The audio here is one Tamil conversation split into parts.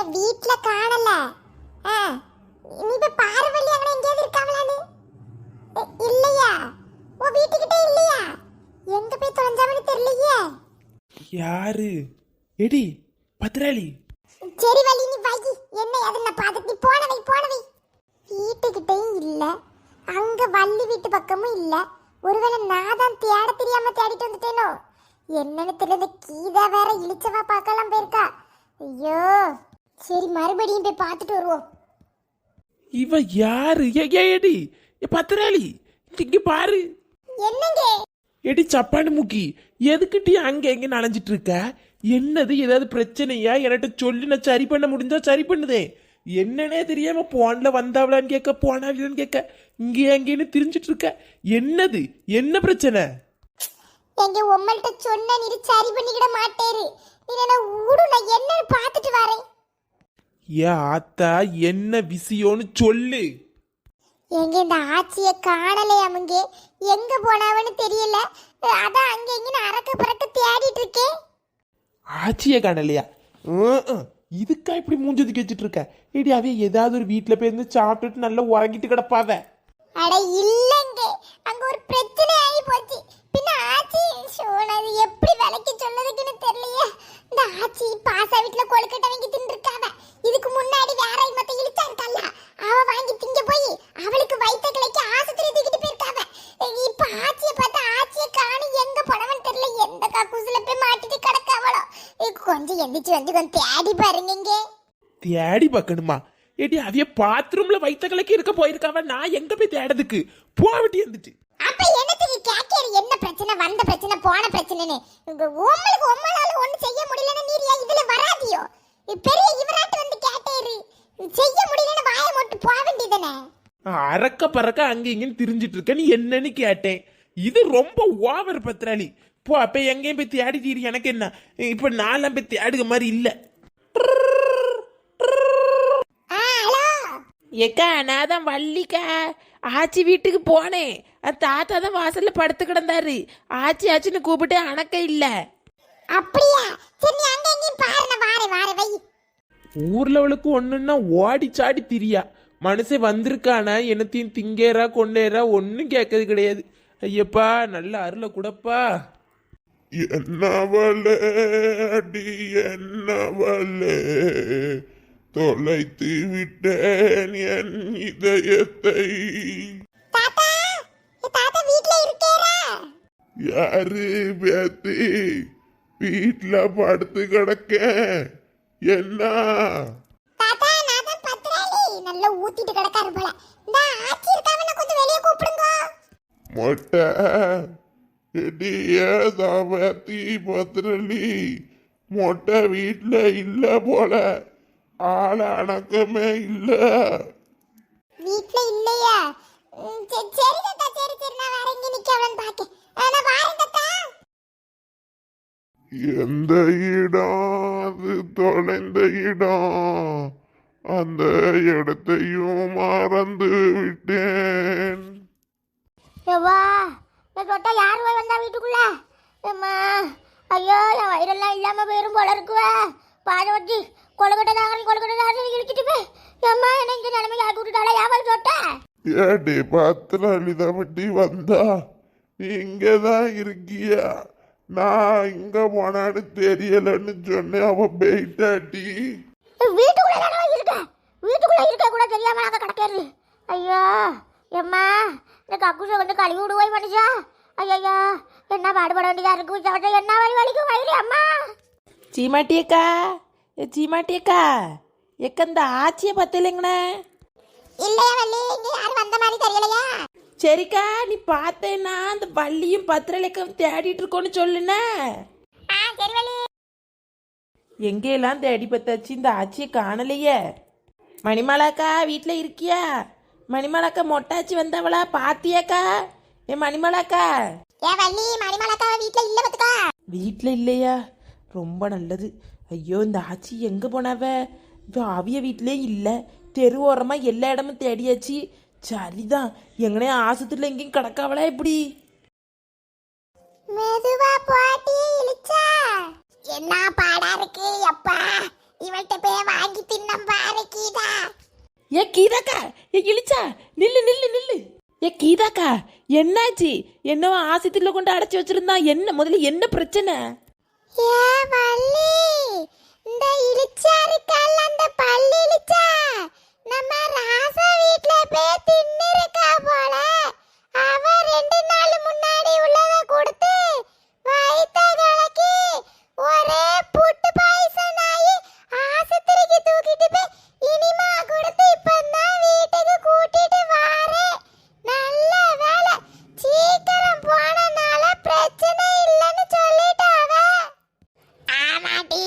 என் வீட்ல காணல. நீ போய் பாரு வள்ளி அங்கே எங்கேயாவது எ, இல்லையா? உன் வீட்டுக்கிட்ட இல்லையா? எங்க போய் தொலைஞ்சாவன்னு தெரியலையே. யாரு? எடி பத்ராளி. சரி வள்ளி நீ வை. என்ன அது நான் பார்த்துட்டு நீ போனவை போனவை வீட்டுக்கிட்டையும் இல்ல. அங்க வள்ளி வீட்டு பக்கமும் இல்ல. ஒருவேளை நான் தான் தேட தெரியாம தேடிட்டு வந்துட்டேனோ? என்னன்னு தெரியல கீதா வேற இழிச்சவா பார்க்கலாம் போயிருக்கா. ஐயோ. சரி மறுபடியும் போய் பார்த்துட்டு வருவோம். இவ யாரு? ஏ ஏ, எடி ஏ பத்ராளி இங்க- இங்க பாரு. என்னங்க? எடி சப்பானு முக்கி எதுக்கிட்டி அங்க எங்க நனைஞ்சிட்டு இருக்க? என்னது ஏதாவது பிரச்சனையா? என்கிட்ட சொல்லி நான் சரி பண்ண முடிஞ்சா சரி பண்ணுதே. என்னன்னே தெரியாம போன்ல வந்தாவளான்னு கேட்க போனாவிலான்னு கேட்க இங்கே அங்கேன்னு திரிஞ்சிட்டு இருக்க. என்னது? என்ன பிரச்சனை? எங்க உம்மள்கிட்ட சொன்ன நீ சரி பண்ணிக்கிட மாட்டேரு. நீ என்ன ஊடு நான் என்னன்னு பார்த்துட்டு வரேன். ஏ ஆத்தா என்ன விஷயம்னு சொல்லு. எங்க இந்த ஆச்சிய காணலையாமுங்க எங்க போனாவன்னு தெரியல. அதான் அங்க இங்கன்னு அறக்க பறக்க தேடிட்டு இருக்கேன் ஆச்சிய காணலையா. இதுக்கா இப்படி மூஞ்சதுக்கு வச்சுட்டு இருக்க? ஏடி அவ ஏதாவது ஒரு வீட்டுல போய் இருந்து சாப்பிட்டுட்டு நல்லா உறங்கிட்டு கிடப்பாவ? அட இல்லங்க. அங்க ஒரு பிரச்சனை ஆகி போச்சு. பின்ன ஆச்சி சோனது எப்படி விலைக்கு சொன்னதுக்குன்னு தெரியலையே. இந்த ஆச்சி பாசா வீட்டுல கொழுக்கட்டை வாங்கி தின்றுருக்காவ இதுக்கு முன்னாடி வேற மத்த இழுச்சா இருக்கல்ல அவ வாங்கி திங்க போய் அவளுக்கு வயித்த கிளைக்கு ஆஸ்பத்திரி தூக்கிட்டு போயிருக்காவ. இப்ப ஆச்சிய பார்த்தா ஆச்சிய காணி எங்க போனவன் தெரியல. எந்த கக்கூசுல போய் மாட்டிட்டு கிடக்காவளோ? கொஞ்சம் எந்திரிச்சு வந்து கொஞ்சம் தேடி பாருங்க இங்கே. தேடி பார்க்கணுமா? ஏடி அவிய பாத்ரூம்ல வைத்த கலக்கி இருக்க போயிருக்காவ. நான் எங்க போய் தேடதுக்கு போவட்டி இருந்துட்டு அப்ப என்னத்துக்கு கேட்கற? என்ன பிரச்சனை? வந்த பிரச்சனை போன பிரச்சனைன்னு. உங்க உங்களுக்கு உம்மளால ஒண்ணு செய்ய முடியலன்னு நீர் ஏன் இதுல வராதியோ? பெரிய கேட்டேரு செய்ய முடியலன்னு வாயை போட்டு போக வேண்டியதானே அறக்க பறக்க அங்க இங்கன்னு திரிஞ்சிட்டு இருக்க. நீ என்னன்னு கேட்டேன். இது ரொம்ப ஓவர் பத்ராளி போ அப்ப எங்கேயும் போய் தேடி தீரி எனக்கு என்ன? இப்ப நான்லாம் போய் தேடுக மாதிரி இல்ல. ஆ ஹலோ? ஏக்கா நான் தான் வள்ளிக்கா. ஆச்சி வீட்டுக்கு போனேன். அது தாத்தா தான் வாசல்ல படுத்து கிடந்தாரு. ஆச்சி ஆச்சின்னு கூப்பிட்டு அணக்க இல்ல. அப்படியா? சரி நீ அங்க எங்கேயும் பாரு நான் வாரே வாரே வை ஊர்ல அவளுக்கு ஒண்ணுன்னா ஓடி சாடி திரியா. மனுஷன் வந்திருக்கானா என்னத்தையும் திங்கேரா கொண்டேரா ஒன்னும் கேட்கறது கிடையாது. ஐயப்பா நல்ல அருளை கூடப்பா. என்னவளே அடி என்னவளே தொலைத்து விட்டேன் என் இதயத்தை. யாரு பேத்தி? வீட்ல படுத்து கிடக்க என்ன? தாத்தா நான் தான் பத்ராளி. நல்லா ஊத்திட்டு கிடக்காரு போல. இந்த ஆச்சி இருக்காவன கொஞ்சம் வெளிய கூப்பிடுங்க. மொட்டை. எடி ஏதா பேத்தி பத்திரலி மொட்டை வீட்ல இல்ல போல. ஆள் அணக்கமே இல்லை. வீட்ல இல்லையா? ம், சரி சரி தாத்தா சரி சரி. நான் வேற எங்க நிக்கவலன்னு பாக்கேன். நான் வாரேன் தாத்தா. எந்த இடம் அது தொலைந்த இடம் அந்த இடத்தையும் மறந்து விட்டேன். யவா இந்த தொட்டா யார் போய் வந்தா வீட்டுக்குள்ள? அம்மா ஐயோ என் வயிறெல்லாம் இல்லாம போயிரும் போல இருக்குவா. பாட வச்சு கொலக்கட்டை தாங்க கொலக்கட்டை தாங்க இழுச்சிட்டு போய் அம்மா என்ன இந்த நிலைமை யார் விட்டுட்டாளா யாவது தொட்டா? ஏடி பத்திரலித வட்டி வந்தா? நீ இருக்கியா? நான் இங்க போனான்னு தெரியலன்னு சொன்னேன் அவ போயிட்டாட்டி வீட்டுக்குள்ள இருக்க வீட்டுக்குள்ள இருக்க கூட தெரியாம நாங்க கிடக்கிறது. ஐயோ எம்மா இந்த கக்கூசை வந்து கழுவி விடுவோய் மனுஷா. ஐயோ என்ன பாடுபட வேண்டியதா இருக்கு? என்ன வழி வலிக்கும் வயிறு அம்மா. சீமாட்டியக்கா ஏ சீமாட்டியக்கா எக்க இந்த ஆச்சியை பத்தலைங்கண்ணே இல்லையா வள்ளி இங்க யாரும் வந்த மாதிரி தெரியலையா? சரிக்கா நீ பார்த்தேன்னா அந்த வள்ளியும் பத்திரலைக்கும் தேடிட்டு இருக்கோன்னு சொல்லுண்ணே எங்கெல்லாம் தேடி பார்த்தாச்சு? இந்த ஆச்சியை காணலையே. மணிமாலாக்கா வீட்டில் இருக்கியா? மணிமாலாக்கா மொட்டாச்சி வந்தவளா? பாத்தியாக்கா? ஏ மணிமாலாக்கா. ஏ வள்ளி மணிமலக்காவ வீட்ல இல்ல பத்துக்கா வீட்டில் இல்லையா? ரொம்ப நல்லது. ஐயோ இந்த ஆச்சி எங்கே போனாவ? அவிய வீட்டிலே இல்லை. தெரு ஓரமாக எல்லா இடமும் தேடியாச்சு. சரிதான் எங்கனே ஆஸ்பத்திரியில் எங்கேயும் கிடக்காவளா இப்படி? மெதுவா போட்டி இழுச்சா என்ன பாடா இருக்கு? அப்பா இவள்கிட்ட போய் வாங்கி தின்னம் பாரு கீதா. ஏ கீதாக்கா ஏ இழிச்சா நில்லு நில்லு நில்லு. ஏ கீதாக்கா என்னாச்சு? என்னவோ ஆசித்துல கொண்டு அடைச்சி வச்சிருந்தான் என்ன? முதல்ல என்ன பிரச்சனை? ஏ வள்ளி இந்த இலிச்சா இருக்கல்ல அந்த பள்ளி இலிச்சா நம்ம ராசா வீட்ல போய் தின்னு இருக்கா போல. அவ ரெண்டு நாள் முன்னாடி உள்ளத கொடுத்து வயித்த கலக்கி ஒரே புட்டு பாயசம் ஆகி ஆஸ்பத்திரிக்கு தூக்கிட்டு போய் இனிமா கொடுத்து இப்பதான் வீட்டுக்கு கூட்டிட்டு வாரேன் நல்ல வேலை சீக்கிரம் போனனால பிரச்சனை இல்லைன்னு சொல்லிட்டாவ ஆமாடி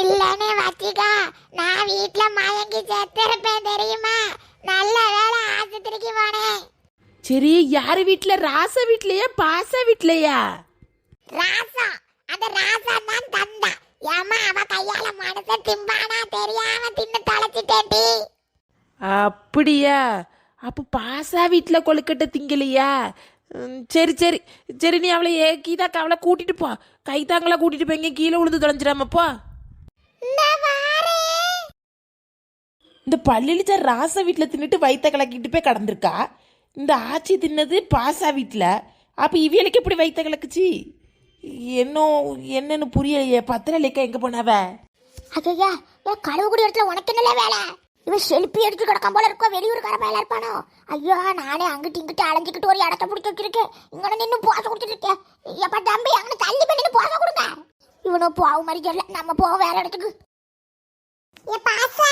இல்லன்னு வச்சுக்கோ நான் வீட்ல மயங்கி செத்திருப்பேன் தெரியுமா நல்ல வேலை ஆஸ்பத்திரிக்கு போனேன் சரி யார் வீட்ல ராச பாச வீட்லயா? ராசா. அந்த ராசா தான் தந்தா. ஏமா அவ கையால மனச திம்பானா தெரியாம தின்னு தொலைச்சிட்டேன்டி அப்படியா? அப்போ பாசா வீட்டில் கொழுக்கட்டை திங்கலையா? ம், சரி சரி. சரி நீ அவளை ஏ கீதாக்கா அவளை கூட்டிட்டு போ. கைத்தாங்களா கூட்டிட்டு போய் கீழே விழுந்து தொலைஞ்சிடாம போ. இந்த வாரேன் இந்த பள்ளியில ராசா வீட்டில் தின்னுட்டு வயிற்ற கலக்கிட்டு போய் கடந்திருக்கா? இந்த ஆச்சி தின்னது பாசா வீட்டில் அப்போ இவியலுக்கு எப்படி வயிற்ற கலக்குச்சு? என்ன என்னன்னு புரியலையே. பத்திரலைக்கா எங்கே போனாவ? ஐயா ஏன் கழுவுக்குடி இடத்துல உனக்கு என்ன வேலை? இவன் செல்ஃபி எடுத்து கிடக்காம போல இருக்கோ? வெளியூருக்கார மேல இருப்பானோ? ஐயோ நானே அங்கிட்டு இங்கிட்டு அலைஞ்சிக்கிட்டு ஒரு இடத்த பிடிச்சி வச்சிருக்கேன். இங்கன நின்று போச கொடுத்துட்டு இருக்கேன் எப்ப தம்பி அங்கே தள்ளி பண்ணி போச கொடுங்க. இவனும் போக மாதிரி நம்ம போக வேற இடத்துக்கு. ஏ பாசா.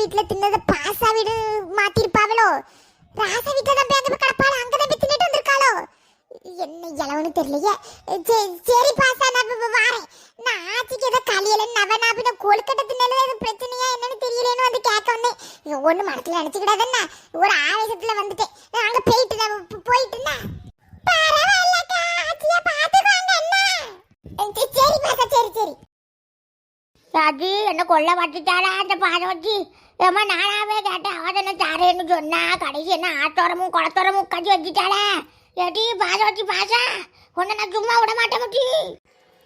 வீட்ல தின்னத பாசா வீடு மாத்திருப்பாவளோ? ராசா வீட்ல தான் போய் அங்க போய் கிடப்பாளோ? அங்க தான் போய் தின்னுட்டு வந்திருக்காளோ? என்ன இளவனு தெரியலையே. சரி, பாசா நான் வாரேன். நான் ஆச்சிக்கு ஏதோ கலியல நவநாபின கொழுக்கட்டை தின்னல ஏதோ பிரச்சனையா என்னன்னு தெரியலன்னு வந்து கேட்க வந்தேன். இது ஒண்ணு மனசுல நினைச்சுக்கிடாதண்ணா ஒரு ஆவேசத்துல வந்துட்டேன். அங்க போயிட்டு நான் போயிட்டு போயிட்டுண்ணா சரி சரி ராஜி என்ன கொல்ல பட்டுட்டாளா அந்த பாதவச்சி ஏமா நானாவே கேட்டேன் அவ தானே தாரேன்னு சொன்னா கடைசி என்ன ஆத்தோரமும் குளத்தோரமும் உட்காந்து வச்சுட்டாளே? பாஜ வச்சு பாசா? உன்னை நான் சும்மா விட மாட்டேன் மச்சி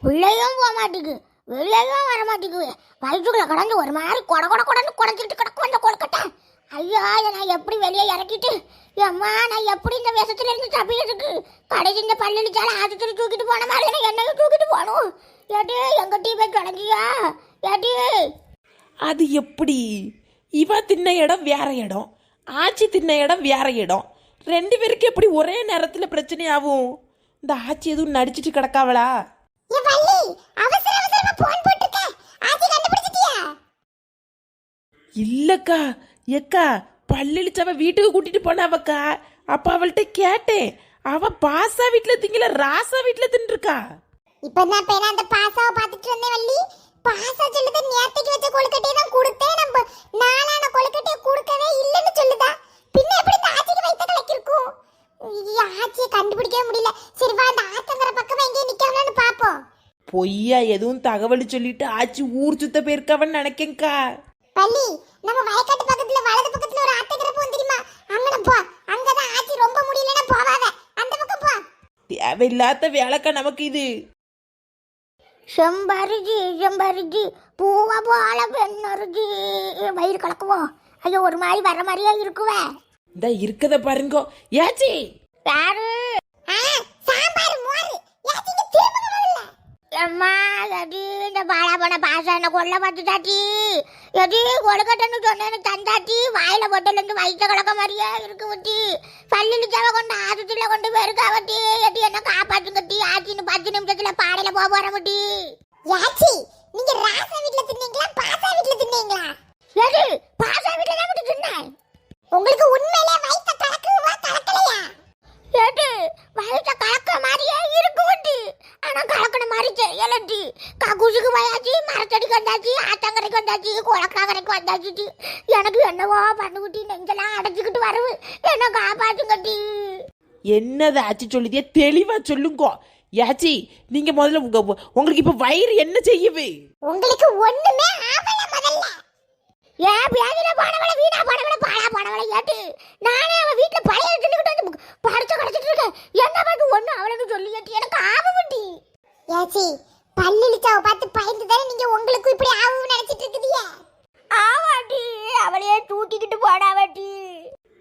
உள்ளேயும் போக மாட்டேங்குது. வெளியேயும் வர மாட்டேங்குது. வயிற்றுக்குள்ள கடந்து ஒரு மாதிரி கொட கொட கொடன்னு குடஞ்சிட்டு கிடக்கும் அந்த கொழுக்கட்டை. ஐயோ இதை நான் எப்படி வெளியே இறக்கிட்டு? அம்மா நான் எப்படி இந்த விஷத்துல இருந்து தப்பிக்கிறதுக்கு? கடைசி இந்த பல்லடிச்சால ஆஸ்பத்திரி தூக்கிட்டு போன மாதிரி என்னையும் தூக்கிட்டு போகணும்? ஏடி எங்கிட்டயும் டீ போய் கிடஞ்சியா ஏடி அது எப்படி? இவ தின்ன இடம் வேற இடம் ஆச்சி தின்ன இடம் வேற இடம். ரெண்டு பேருக்கு எப்படி ஒரே நேரத்தில் பிரச்சனை ஆகும்? இந்த ஆச்சி எதுவும் நடிச்சிட்டு கிடக்காவளா? இல்லக்கா எக்கா பல்லளிச்சவ வீட்டுக்கு கூட்டிட்டு போனாவக்கா. அப்ப அவள்கிட்ட கேட்டேன். அவ பாசா வீட்டுல திங்கல ராசா வீட்டுல தின்னுருக்கா. இப்ப நான் அந்த பாசாவை பார்த்துட்டு இருந்தேன் வள்ளி. பாசா சொல்லுது நேத்தைக்கு வச்ச கொழுக்கட்டையை தான் கொடுத்தேன் நம்ம. நாளான கொழுக்கட்டையை கொடுக்கவே இல்லைன்னு சொல்லுதா. பின்ன எப்படி இந்த ஆச்சிக்கு வைத்த கலக்கி இருக்கும்? ஆச்சியை கண்டுபிடிக்கவே முடியல. சரி வா அந்த ஆத்தங்கர பக்கமா எங்கேயும் நிக்காமலான்னு பாப்போம் பொய்யா எதுவும் தகவல் சொல்லிட்டு ஆச்சி ஊர் சுத்த போயிருக்கவன்னு நினைக்கேங்க்கா பள்ளி நம்ம வயக்காட்டு பக்கத்துல வலது பக்கத்துல ஒரு ஆத்தங்கர போகும் தெரியுமா? அங்கன போ. அங்கதான் ஆச்சி ரொம்ப முடியலன்னா போவாத. அந்த பக்கம் போ. தேவையில்லாத வேலைக்கா நமக்கு இது. செம்பருஜி செம்பருஜி பூவா போல பெண்ணருஜி வயிறு கலக்குவோம் ஐயோ ஒரு மாதிரி வர மாதிரியே இருக்குவே. இந்த இருக்கத பாருங்கோ. ஏச்சி! ஆ, சாம்பார் மோர். யாச்சிங்க திரும்புங்க முதல்ல அம்மா எடி இந்த பாலா போன பாசம் என்ன கொல்ல பார்த்துட்டாச்சி எடி கொழுக்கட்டைன்னு சொன்னேன்னு தந்தாச்சி வாயில பொட்டலேருந்து வயிற்ற கலக்க மாதிரியே இருக்கு வட்டி பள்ளிச்சாவ கொண்டு ஆஸ்பத்திரியில கொண்டு போயிருக்கா வட்டி எடி என்ன காப்பாற்றுங்க டி ஆச்சின்னு பத்து நிமிஷத்துல பாடையில போக போற வட்டி யாச்சி நீங்க ராசா வீட்ல தின்னீங்களா? பாசா வீட்ல தின்னீங்களா? எடி பாசா வீட்ல தான் தின்னேன். உங்களுக்கு உண்மையிலே வயிற்ற கலக்குவா கலக்கலையா? ஏட்டு வயிற்ற கலக்க மாதிரியே இருக்கு வட்டி ஆனா கலக்கின மாதிரி தெரியலட்டி கக்கூசுக்கு வயாச்சு மரத்தடிக்கு வந்தாச்சு ஆத்தங்கரைக்கு வந்தாச்சு குளக்காங்கரைக்கு வந்தாச்சு. எனக்கு என்னவோ பண்ணுகுட்டி நெஞ்செல்லாம் அடைச்சிக்கிட்டு வரவு. என்ன காப்பாத்துங்கட்டி என்னது ஆச்சி சொல்லுதே? தெளிவா சொல்லுங்கோ. ஏச்சி நீங்க முதல்ல உங்க உங்களுக்கு இப்ப வயிறு என்ன செய்யுது? உங்களுக்கு ஒண்ணுமே ஆவல முதல்ல. ஏன் பேதில போனவள வீணா போனவள பாழா போனவள ஏட்டு நானே அவ வீட்டுல பழைய தின்னுக்கிட்டு வந்து படுத்து கிடச்சிட்டு இருக்கேன் என்ன பாட்டு ஒண்ணு அவளுக்கு சொல்லி ஏட்டு எனக்கு ஆவமுட்டி ஏச்சி பல்லிலிச்சாவ பார்த்து பயந்து தானே நீங்க உங்களுக்கு இப்படி ஆவும் நினைச்சிட்டு இருக்குதியே ஆவாட்டி அவளையே தூக்கிக்கிட்டு போடாவாட்டி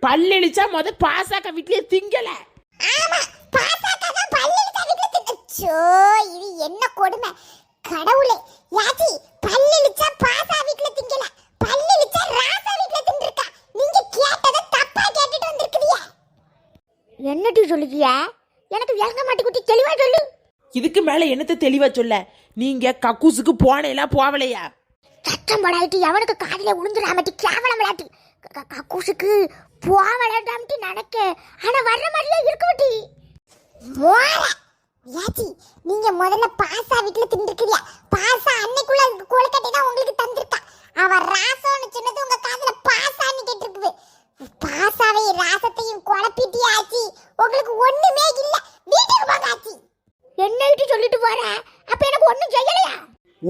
பல்லெளிச்சா முத பாசாக்க வீட்லயே திங்கல. ஆமா பாசாக்கா தான் பல்லிலிச்சா வீட்டுல திச்சோ இது என்ன கொடுமை? கடவுளே யாச்சி பல்லிலிச்சா பாசா வீட்டுல திங்கல. பல்லிலிச்சா ராசா வீட்டுல தின்றுக்கா நீங்க கேட்டதை தப்பா கேட்டுட்டு வந்திருக்கீங்க என்னடி சொல்லுதியா எனக்கு விளங்க மாட்டேங்குட்டி தெளிவா சொல்லு. இதுக்கு மேல என்னத்த தெளிவா சொல்ல? நீங்க கக்கூசுக்கு போனேலா போவலையா? சத்தம் படாயிட்டு எவனுக்கு காதில உளுந்துடாமட்டி கேவலம் விளையாட்டு கக்கூசுக்கு போவலாட்டாமட்டி நினைக்க. ஆனா வர்ற மாதிரியே இருக்குட்டி மோர நீங்க முதல்ல பாசா வீட்டுல தின்றுக்கிறியா பாசா அன்னைக்குள்ள கொழுக்கட்டை தான் உங்களுக்கு தந்திருக்கா. அவ ராசம்னு சொன்னது உங்க காதுல பாசான்னு கேட்டிருக்குது. பாசாவை ராசத்தையும் குழப்பிட்டியாச்சி. உங்களுக்கு ஒண்ணுமே இல்ல. வீட்டுக்கு போங்க ஆச்சி. என்ன சொல்லிட்டு போற? அப்ப எனக்கு ஒண்ணும் செய்யலையா?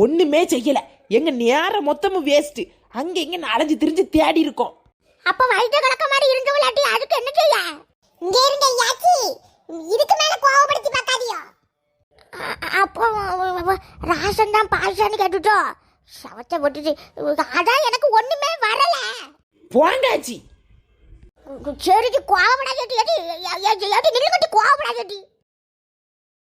ஒண்ணுமே செய்யல. எங்க நேரம் மொத்தமும் வேஸ்ட் அங்க இங்க அலைஞ்சு திரிஞ்சு தேடி இருக்கோம். அப்ப வயிற்று கலக்க மாதிரி இருந்தவளாட்டி அதுக்கு என்ன செய்ய? இங்க இருங்க யாச்சி. இதுக்கு மேல கோவப்படுத்தி பார்க்காதியோ. அப்போ ராசன் தான் பாசான்னு கேட்டுட்டோ. சவத்தை போட்டுட்டு அதான் எனக்கு ஒண்ணுமே வரல. போங்காச்சி. சரிக்கு கோவப்படாதடி ஏடி ஏடி நில்லு கட்டி கோவப்படாதடி